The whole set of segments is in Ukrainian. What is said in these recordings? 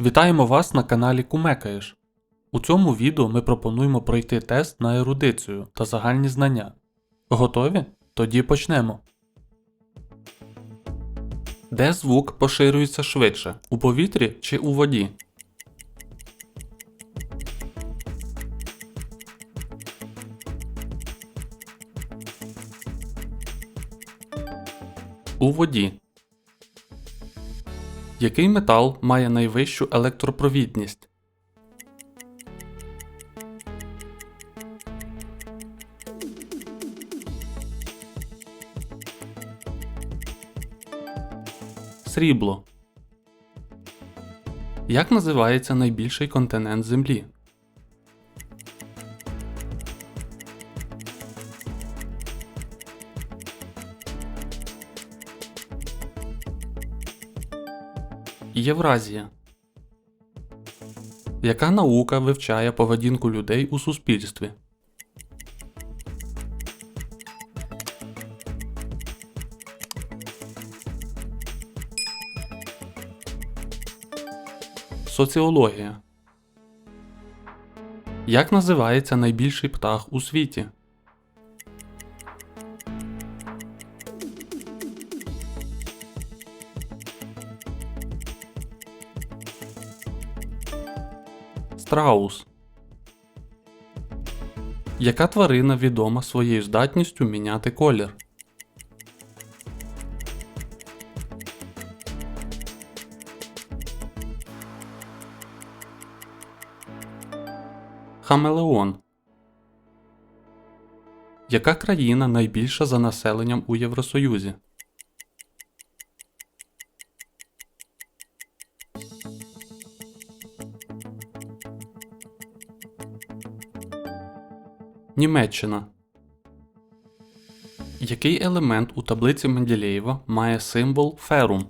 Вітаємо вас на каналі Кумекаєш. У цьому відео ми пропонуємо пройти тест на ерудицію та загальні знання. Готові? Тоді почнемо. Де звук поширюється швидше? У повітрі чи у воді? У воді. Який метал має найвищу електропровідність? Срібло. Як називається найбільший континент Землі? Євразія. Яка наука вивчає поведінку людей у суспільстві? Соціологія. Як називається найбільший птах у світі? Страус. Яка тварина відома своєю здатністю міняти колір? Хамелеон. Яка країна найбільша за населенням у Євросоюзі? Німеччина. Який елемент у таблиці Менделєєва має символ ферум?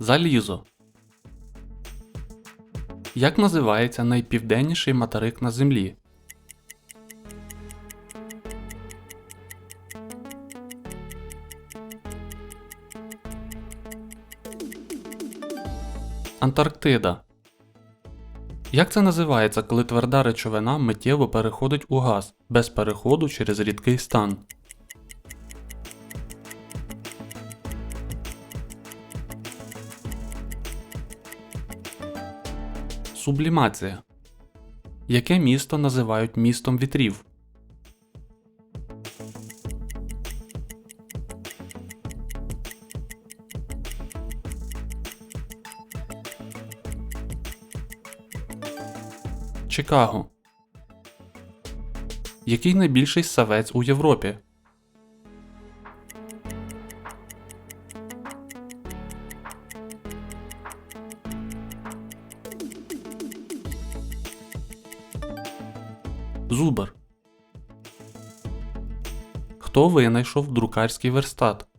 Залізо. Як називається найпівденніший материк на Землі? Антарктида. Як це називається, коли тверда речовина миттєво переходить у газ без переходу через рідкий стан? Сублімація. Яке місто називають містом вітрів? Чикаго. Який найбільший савець у Європі? Зубр. Хто винайшов друкарський верстат?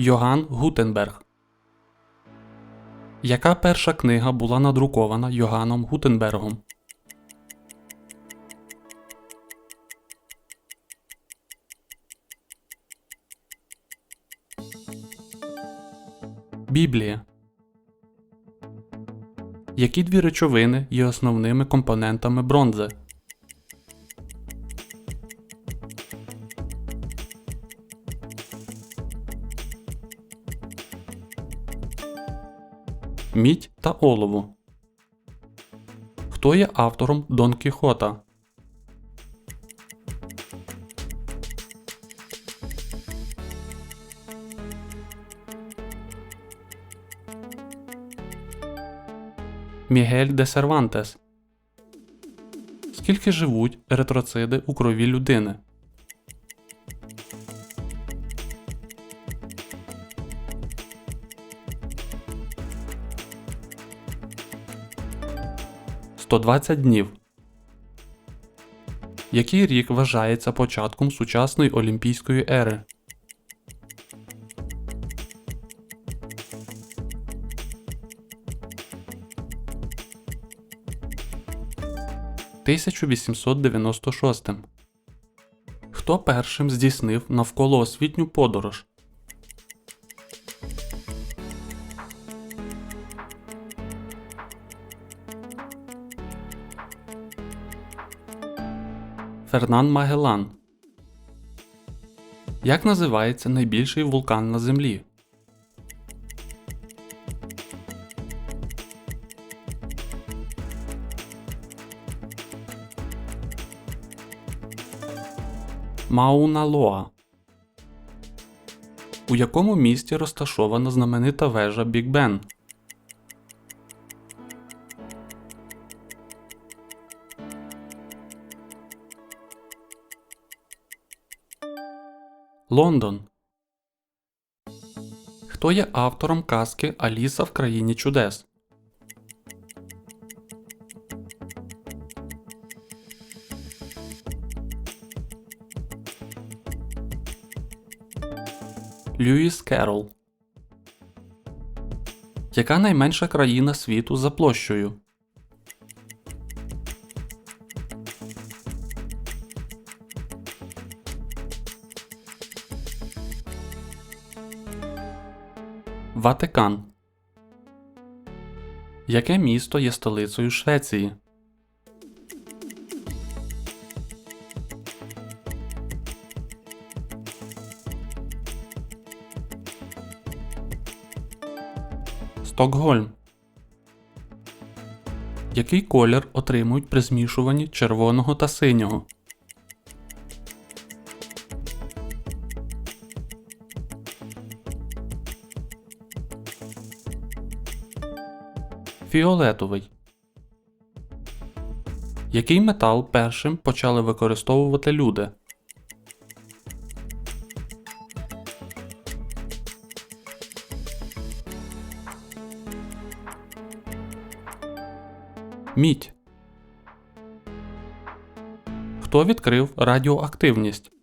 Йоган Гутенберг. Яка перша книга була надрукована Йоганом Гутенбергом? Біблія. Які дві речовини є основними компонентами бронзи? Мідь та олово. Хто є автором Дон Кіхота? Мігель де Сервантес. Скільки живуть еритроциди у крові людини? 120 днів. Який рік вважається початком сучасної Олімпійської ери? «1896. Хто першим здійснив навколоосвітню подорож? Фернан Магеллан. Як називається найбільший вулкан на Землі? Мауна Лоа. У якому місті розташована знаменита вежа Біг Бен? Лондон. Хто є автором казки Аліса в країні чудес? Льюіс Керрол. Яка найменша країна світу за площею? Ватикан. Яке місто є столицею Швеції? Стокгольм. Який колір отримують при змішуванні червоного та синього? Фіолетовий. Який метал першим почали використовувати люди? Мідь. Хто відкрив радіоактивність?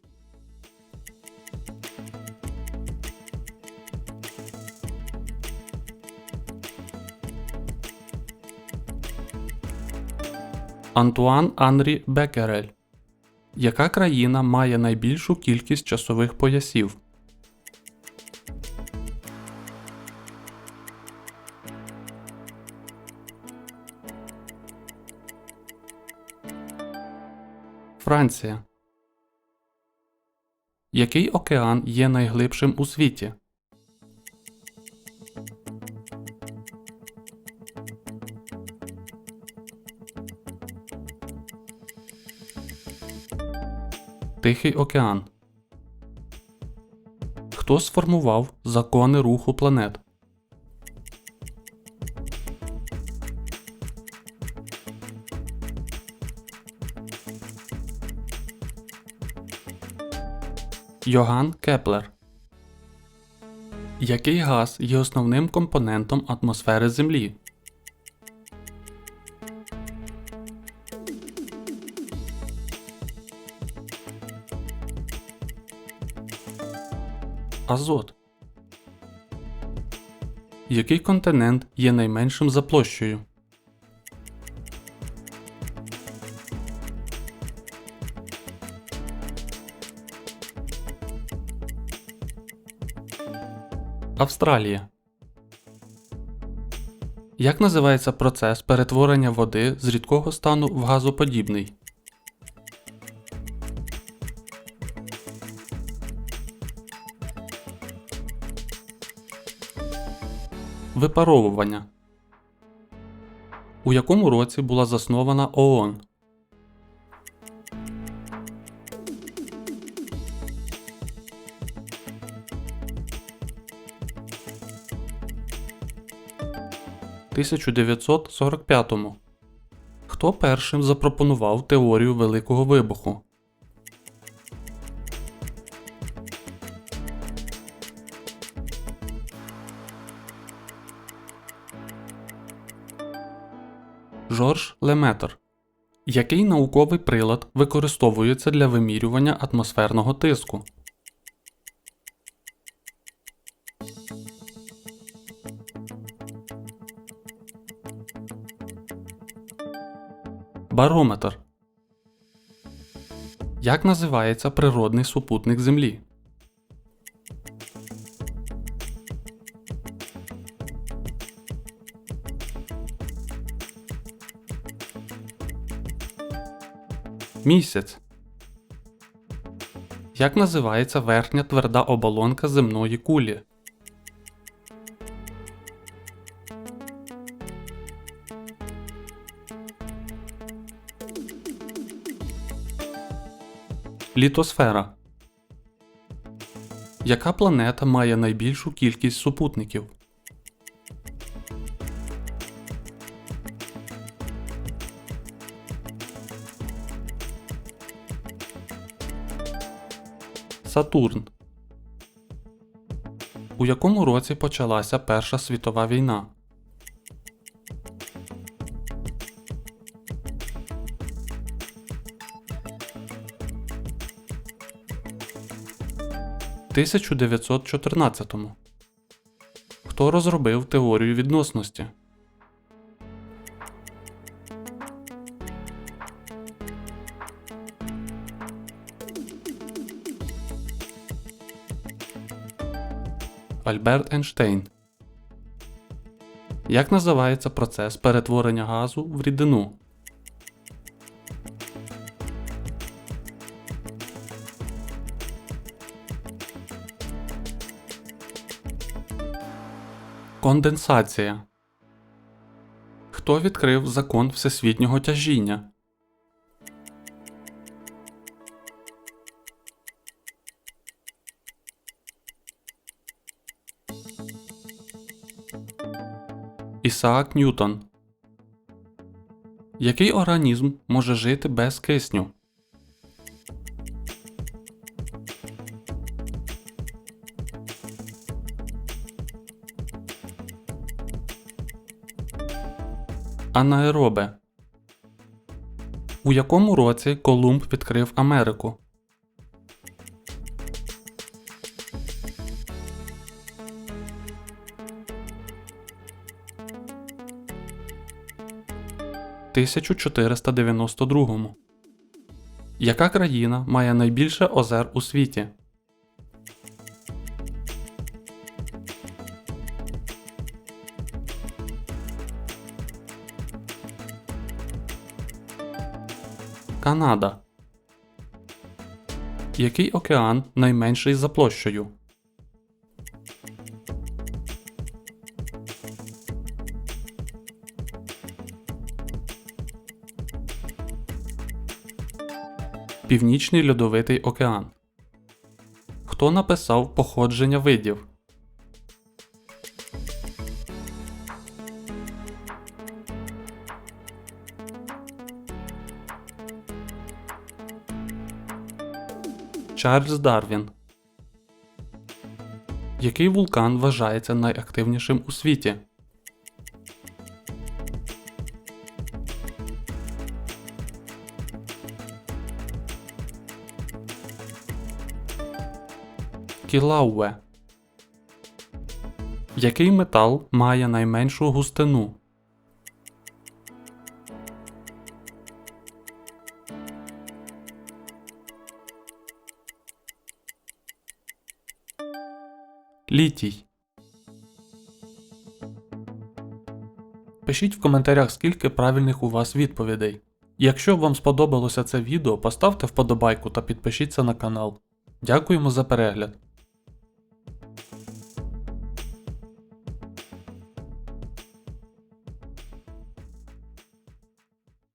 Антуан Анрі Беккерель. Яка країна має найбільшу кількість часових поясів? Франція. Який океан є найглибшим у світі? Тихий океан. Хто сформував закони руху планет? Йоган Кеплер. Який газ є основним компонентом атмосфери Землі? Азот. Який континент є найменшим за площею? Австралія. Як називається процес перетворення води з рідкого стану в газоподібний? Випаровування. У якому році була заснована ООН? – 1945. Хто першим запропонував теорію Великого вибуху? Леметр. Який науковий прилад використовується для вимірювання атмосферного тиску? Барометр. Як називається природний супутник Землі? Місяць. Як називається верхня тверда оболонка земної кулі? Літосфера. Яка планета має найбільшу кількість супутників? Сатурн. У якому році почалася Перша світова війна? – 1914. Хто розробив теорію відносності? Альберт Ейнштейн. Як називається процес перетворення газу в рідину? Конденсація. Хто відкрив закон всесвітнього тяжіння? Ісаак Ньютон. Який організм може жити без кисню? Анаеробе. У якому році Колумб відкрив Америку? – 1492. Яка країна має найбільше озер у світі? Канада. Який океан найменший за площею? Північний льодовитий океан. Хто написав походження видів? Чарльз Дарвін. Який вулкан вважається найактивнішим у світі? Кілауе. Який метал має найменшу густину? Літій. Пишіть в коментарях, скільки правильних у вас відповідей. Якщо вам сподобалося це відео, поставте вподобайку та підпишіться на канал. Дякуємо за перегляд.